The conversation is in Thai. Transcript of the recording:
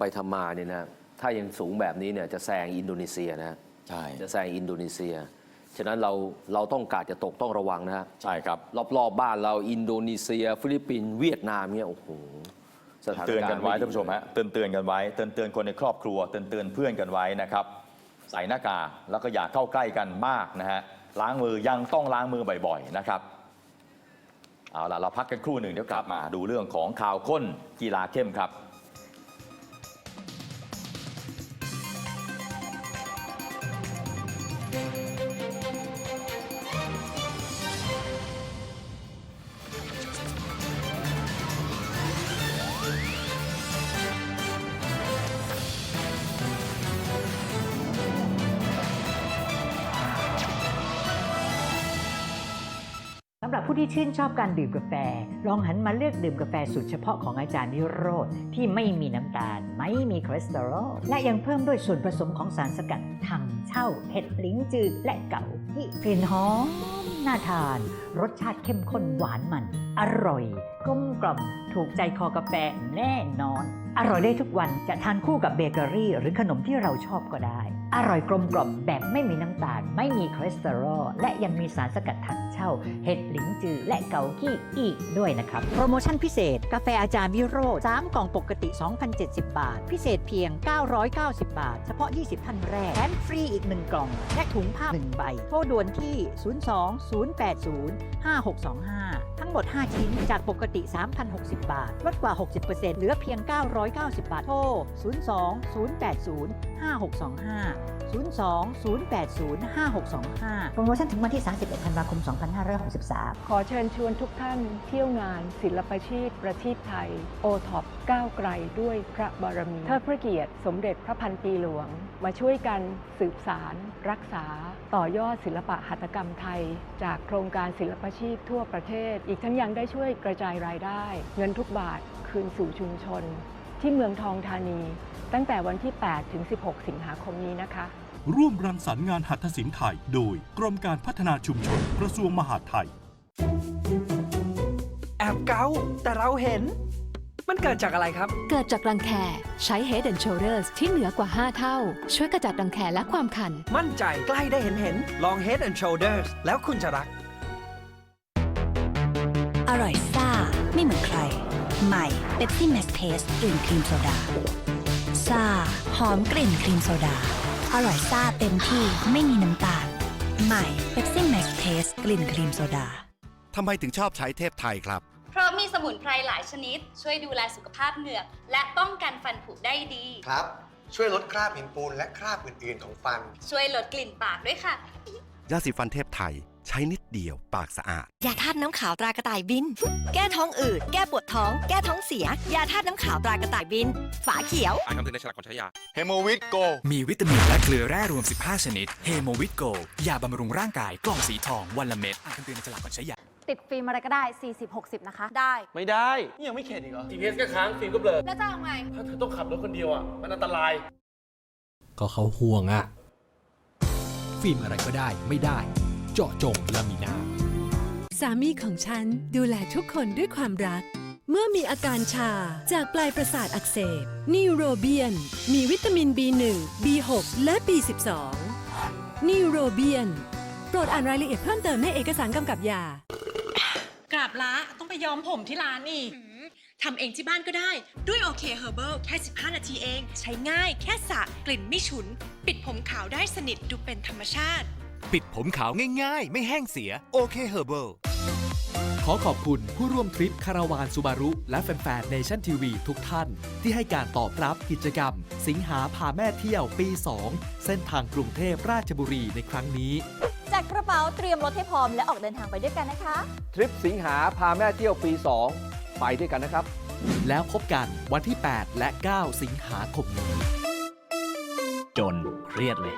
ไปทำมาเนี่ยนะถ้ายังสูงแบบนี้เนี่ยจะแซงอินโดนีเซียนะใช่จะแซงอินโดนีเซีย ฉะนั้นเราเราต้องกาดจะตกต้องระวังนะฮะใช่ครับ รอบๆบ้านเราอินโดนีเซีย ฟิลิปปินส์เวียดนามเนี่ยโอ้โหสถานเตือนการณ์กันไว้ดีท่านผู้ชมฮะเตือนเตือนกันไว้เตือนเตือนคนในครอบครัวเตือนเตือนเพื่อนกันไว้นะครับใส่หน้ากากแล้วก็อย่าเข้าใกล้กันมากนะฮะล้างมือยังต้องล้างมือบ่อยๆนะครับเอาล่ะเราพักกันครู่หนึ่งเดี๋ยวกลับมาดูเรื่องของข่าวข้นกีฬาเข้มครับำหรับผู้ที่ชื่นชอบการดื่มกาแฟ ลองหันมาเลือกดื่มกาแฟสูตรเฉพาะของอาจารย์นิโรธที่ไม่มีน้ำตาล ไม่มีคอเลสเตอรอล และยังเพิ่มด้วยส่วนผสมของสารสกัดถังเช่าเห็ดลิ้นจืดและเก่าที่กลิ่นหอมน่าทาน รสชาติเข้มข้นหวานมัน อร่อยกลมกล่อมถูกใจคอกาแฟแน่นอน อร่อยได้ทุกวันจะทานคู่กับเบเกอรี่ หรือขนมที่เราชอบก็ได้ อร่อยกลมกล่อมแบบไม่มีน้ำตาล ไม่มีคอเลสเตอรอล และยังมีสารสกัดถังเช่า เห็ดหลิงจือ และเกากี้อีกด้วยนะครับ โปรโมชั่นพิเศษ กาแฟอาจารย์วิโรธ3กล่องปกติ 2,070 บาท พิเศษเพียง 990 บาท เฉพาะ 20 ท่านแรกแถมฟรีอีก 1 กล่อง และถุงผ้า 1 ใบ โทรด่วนที่ 02-080-5625 ทั้งหมด 5 ชิ้นจากปกติ 3,060 บาท ลดกว่า 60%เหลือเพียง 900 990 บาท โทร 02-080-5625 02-080-5625 โปรโมชั่นถึงวันที่ 31 ธันวาคม 2563 ขอเชิญชวนทุกท่านเที่ยวงานศิลปาชีพประทีปไทยโอท็อปก้าวไกลด้วยพระบารมีเทิดพระเกียรติสมเด็จพระพันปีหลวง มาช่วยกันสืบสาร รักษา ต่อยอดศิลปะหัตถกรรมไทย จากโครงการศิลปาชีพทั่วประเทศ อีกทั้งยังได้ช่วยกระจายรายได้ เงินทุกบาทคืนสู่ชุมชน ที่เมืองทองธานี ตั้งแต่วันที่ 8 ถึง 16 สิงหาคมนี้นะคะ ร่วมรังสรรค์งานหัตถศิลป์ไทย โดยกรมการพัฒนาชุมชนกระทรวงมหาดไทย แอบเกาแต่เราเห็น มันเกิดจากอะไรครับ เกิดจากรังแคใช้ Head and Shoulders ที่เหนือกว่า 5 เท่า ช่วยกระจัดรังแคและความคัน มั่นใจใกล้ได้เห็นเห็นลอง Head and Shoulders แล้วคุณจะรัก อร่อยซ่า ไม่เหมือนใคร ใหม่เ e ปซี่แมสเทสกลิ่นครีมโซดาซ่าหอมกลิ่นครีมโซดา อร่อยซ่าเต็มที่ไม่มีน้ำตาล ใหม่เ e ปซี่แมสเทสกลิ่นครีมโซดาทำไมถึงชอบใช้เทพไทยครับ เพราะมีสมุนไพรหลายชนิด ช่วยดูแลสุขภาพเหงือก และป้องกันฟันผุได้ดี ครับ ช่วยลดคราบหินปูนและคราบอื่น ๆ ของฟัน ช่วยลดกลิ่นปากด้วยค่ะ ยาสีฟันเทพไทย ใช้นิดเดียวปากสะอาด ยาธาตุน้ำขาวตรากระต่ายบิน แก้ท้องอืด แก้ปวดท้อง แก้ท้องเสีย ยาธาตุน้ำขาวตรากระต่ายบิน ฝาเขียว อ่านคำเตือนในฉลากก่อนใช้ยา เฮโมวิตโก มีวิตามินและเกลือแร่รวม 15 ชนิด เฮโมวิตโก ยาบำรุงร่างกาย กล่องสีทอง วันละเม็ดอ่านคำเตือนในฉลากก่อนใช้ยา ติดฟิล์มอะไรก็ได้ 40-60 นะคะ ได้ ไม่ได้นี่ยังไม่เข็ดอีกเหรอ GPS ก็ค้างฟิล์มก็เบลอ แล้วจะเอาไง ถ้าเธอต้องขับรถคนเดียวอะ มันอันตราย ก็เขาห่วงอะ ฟิล์มอะไรก็ได้ไม่ได้ เจาะจงและมีน้สามีของฉันดูแลทุกคนด้วยความรัก เมื่อมีอาการชาจากปลายประสาทอักเสบนิวโรเบียน มีวิตามิน B1 B6 และ B12 นิวโรเบียน โปรดอ่านรายละเอียดเพิ่มเติมในเอกสารกำกับยา กราบละต้องไปย้อมผมที่ร้านอีก ทำเองที่บ้านก็ได้ ด้วยโอเคเฮอร์เบิลแค่ 15 นาทีเอง ใช้ง่ายแค่สระกลิ่นไม่ฉุน ปิดผมขาวได้สนิทดูเป็นธรรมชาติ ปิดผมขาวง่ายๆ ไม่แห้งเสียโอเคเฮอร์เบิลำขอขอบคุณผู้ร่วมทริปคาราวานซูบารุ และแฟนๆเนชั่นทีวีทุกท่าน ที่ให้การตอบรับกิจกรรม สิงหาพาแม่เที่ยวปี 2 เส้นทางกรุงเทพราชบุรีในครั้งนี้ จัดกระเป๋าเตรียมรถให้พร้อมและออกเดินทางไปด้วยกันนะคะ ทริปสิงหาพาแม่เที่ยวปี 2 ไปด้วยกันนะครับ แล้วพบกันวันที่ 8 และ 9 สิงหาคมนี้ จนเครียดเลย